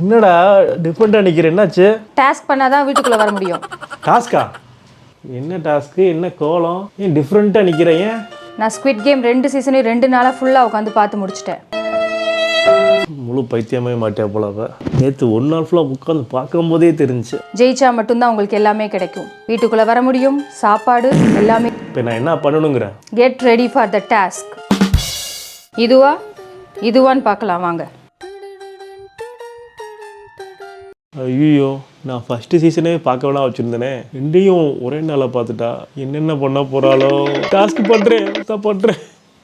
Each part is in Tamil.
என்னடா டிஃப்ரெண்ட்டாக நிற்கிற என்னாச்சு? டாஸ்க் பண்ணாதான் வீட்டுக்குள்ள வர முடியும். டாஸ்கா என்ன டாஸ்க்கு என்ன கோலம்? ஏன் டிஃப்ரெண்ட்டாக நிற்கிற ஏன்? நான் ஸ்குவிட் கேம் ரெண்டு சீசனையும் ரெண்டு நாளாக ஃபுல்லாக உட்காந்து பார்த்து முடிச்சிட்டேன். முழு பைத்தியமே மாட்டேன் போல அவ. நேற்று ஒரு நாள் ஃபுல்லாக உட்காந்து பார்க்கும்போதே தெரிஞ்சுச்சு. ஜெயிச்சா மட்டும்தான் உங்களுக்கு எல்லாமே கிடைக்கும். வீட்டுக்குள்ள வர முடியும். சாப்பாடு எல்லாமே. இப்போ நான் என்ன பண்ணணுங்கிறேன் get ready for the task இதுவா? இதுவான்னு பார்க்கலாம் வாங்க. ஐயோ நான் ஃபஸ்ட்டு சீசனே பார்க்க வேணா வச்சுருந்தேனே. ரெண்டையும் ஒரே நாளில் பார்த்துட்டா என்னென்ன பண்ண போகிறாளோ டாஸ்க் பண்ணுறேன் பண்ணுறேன்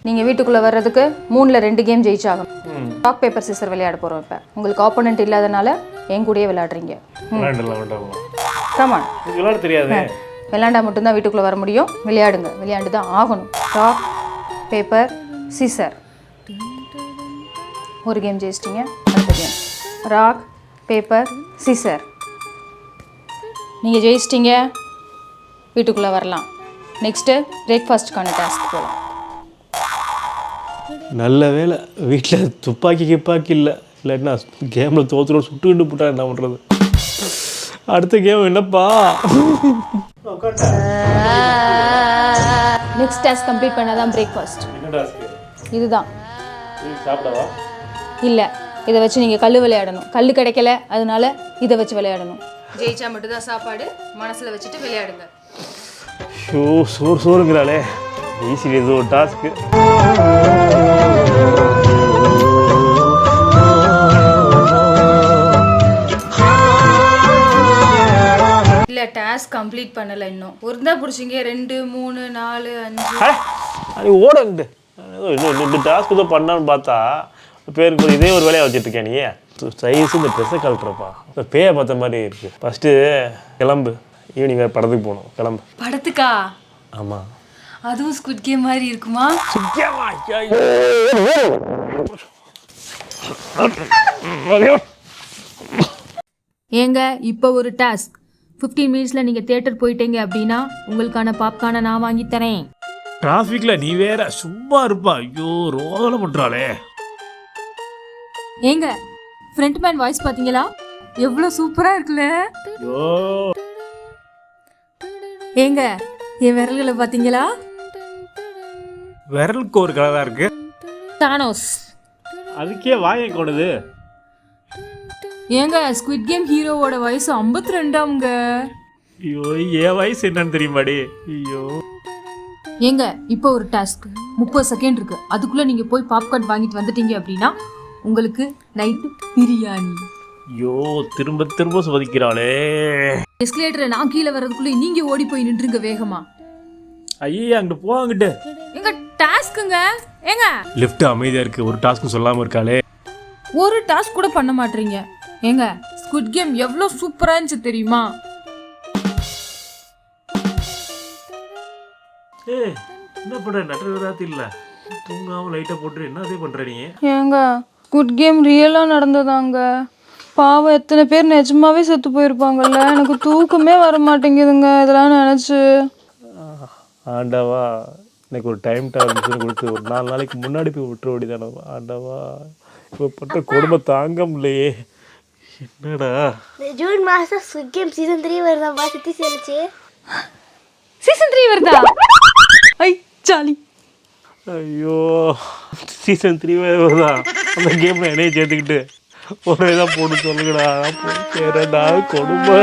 நீங்கள் வீட்டுக்குள்ளே வர்றதுக்கு மூணில் ரெண்டு கேம் ஜெயிச்சாகும் ராக் பேப்பர் சிஸ்டர் விளையாட போகிறோம் இப்போ. உங்களுக்கு ஆப்போனண்ட் இல்லாதனால என் கூடயே விளையாடுறீங்க. கமான் விளையாட தெரியாதே. விளையாண்டா மட்டும்தான் வீட்டுக்குள்ளே வர முடியும். விளையாடுங்க. விளையாண்டு தான் ஆகணும். ராக் பேப்பர் சீசர் ஒரு கேம் ஜெயிச்சிட்டிங்க அடுத்த கேம் ராக் பேப்பர் சீசர் நீங்கள் ஜெயிச்சிட்டிங்க வீட்டுக்குள்ளே வரலாம். நெக்ஸ்ட்டு பிரேக்ஃபாஸ்ட்டுக்கான டாஸ்க் போகலாம் நல்ல வேலை வீட்டில் துப்பாக்கி கிப்பாக்கி இல்லை. இல்லாட்டினா கேமில் தோத்துறோம் சுட்டுக்கிட்டு போட்டா என்ன பண்ணுறது அடுத்த கேம் என்னப்பா? நெக்ஸ்ட் டாஸ்க் கம்ப்ளீட் பண்ணால் தான் பிரேக்ஃபாஸ்ட் இதுதான். சாப்பிடவா? இல்லை இதை வச்சு நீங்கள் கல் விளையாடணும். கல் கிடைக்கல அதனால இதை வச்சு விளையாடணும். ஜெயிச்சா மட்டும்தான் சாப்பாடு மனசில் வச்சுட்டு விளையாடுங்க. ஷோ சோறு சோறுங்கிறாளே. ஈஸி இது ஒரு டாஸ்க்கு இல்லை டாஸ்க் கம்ப்ளீட் பண்ணலை இன்னும். ஒரு தான் பிடிச்சிங்க. ரெண்டு மூணு நாலு அஞ்சு. இன்னும் ரெண்டு டாஸ்க் ஏதோ பண்ணான்னு பார்த்தா பேருக்கு ஒரு இதே ஒரு வேலையை வச்சுட்டு இருக்கேன் நீ சைஸ் இந்த ட்ரெஸ்ஸை கழட்டுறப்பா. இந்த பேயை பார்த்த மாதிரி இருக்கு. ஃபஸ்ட்டு கிளம்பு. ஈவினிங் வேறு படத்துக்கு போகணும். கிளம்பு. படத்துக்கா? ஆமாம் அதுவும் ஸ்குட் கேம் மாதிரி இருக்குமா? ஏங்க இப்போ ஒரு டாஸ்க் 15 மினிட்ஸில் நீங்கள் தியேட்டர் போயிட்டீங்க அப்படின்னா உங்களுக்கான பாப்கார்னை நான் வாங்கி தரேன். டிராஃபிக்ல நீ வேற சும்மா இருப்பா. ஐயோ ரோதனை பண்றாளே. ஏங்க ஃப்ரண்ட் மேன் வாய்ஸ் பார்த்தீங்களா எவ்வளோ சூப்பராக இருக்குல்ல? ஏங்க என் விரல்களை பார்த்தீங்களா விரலுக்கு ஒரு கலரா இருக்கு. தானோஸ் அதுக்கே வாயை கொடுது ஏங்க ஸ்குவிட் கேம் ஹீரோவோட வயசு ஐம்பத்தி ரெண்டாமுங்க ஐயோ என் வயசு என்னன்னு தெரியுமாடி? ஐயோ. ஏங்க இப்போ ஒரு டாஸ்க் முப்பது செகண்ட் இருக்கு. அதுக்குள்ளே நீங்கள் போய் பாப்கார்ன் வாங்கிட்டு வந்துட்டீங்க அப்படின்னா உங்களுக்கு நைட்டு பிரியாணி. ஐயோ திரும்ப திரும்ப சோதிக்கிறாளே. எஸ்கலேட்டரை நான் கீழே வர்றதுக்குள்ளே நீங்கள் ஓடி போய் நின்றுங்க வேகமா. ஐயே அங்கிட்டு போவாங்கிட்டு எங்க டாஸ்க்குங்க ஏங்க? லெஃப்ட் அமைதியா இருக்கு. ஒரு டாஸ்க்கும் சொல்லாம இருக்காளே. ஒரு டாஸ்க் கூட பண்ண மாட்டீங்க. ஏங்க ஸ்குட் கேம் எவ்வளோ சூப்பரா இருந்துச்சு தெரியுமா? ஏய் என்ன பண்ற? நட்டுறதாத்தி இல்ல தூங்காம லைட்டா போட்டு என்ன அதே பண்ற நீ? ஏங்க குட் கேம் ரியலாக நடந்ததாங்க. பாவம் எத்தனை பேர் நிஜமாவே செத்து போயிருப்பாங்கல்ல. எனக்கு தூக்கமே வர மாட்டேங்குதுங்க இதெல்லாம் நினச்சி. ஆண்டவா எனக்கு ஒரு டைம் டேபிள் கொடுத்து ஒரு நாலு நாளைக்கு முன்னாடி போய் விட்டுற வேண்டியதானே. ஆண்டவா இப்போ பட்ட கொடுமை தாங்க முடியலையே என்னடா ஜூன் மாதம் ஸ்குட் கேம் சீசன் த்ரீ வருதாம்மா சித்தி சேலிச்சு சீசன் த்ரீ வருதா? ஐ ஜாலி. ஐயோ சீசன் த்ரீ வருதா? அந்த கேமில் என்னைய சேர்த்துக்கிட்டு ஒரே தான் போட்டு சொல்லுங்கடா போய் சேரடா கொடுமை.